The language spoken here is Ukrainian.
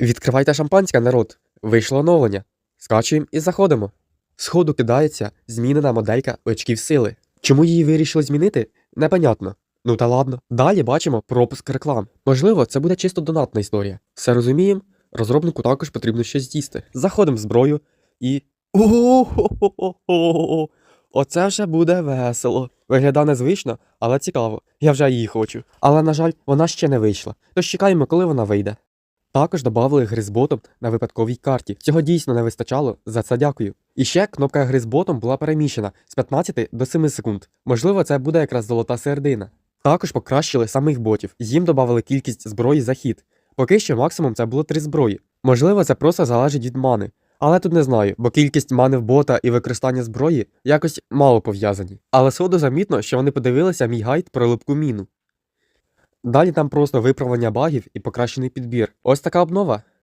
Відкривайте шампанське, народ. Вийшло оновлення. Скачуємо і заходимо. Сходу кидається змінена моделька очків сили. Чому її вирішили змінити? Непонятно. Ну та ладно. Далі бачимо пропуск реклам. Можливо, це буде чисто донатна історія. Все розуміємо? Розробнику також потрібно щось з'їсти. Заходимо в зброю і. О-хо-хо-хо-хо! Оце вже буде весело. Виглядає незвично, але цікаво. Я вже її хочу. Але, на жаль, вона ще не вийшла. Тож чекаємо, коли вона вийде. Також додали гри з ботом на випадковій карті. Цього дійсно не вистачало, за це дякую. І ще кнопка гри з ботом була переміщена з 15 до 7 секунд. Можливо, це буде якраз золота середина. Також покращили самих ботів, їм додали кількість зброї за хід. Поки що максимум це було 3 зброї. Можливо, це просто залежить від мани. Але тут не знаю, бо кількість мани в бота і використання зброї якось мало пов'язані. Але сходу замітно, що вони подивилися мій гайд про липку міну. Далі там просто виправлення багів і покращений підбір. Ось така обнова.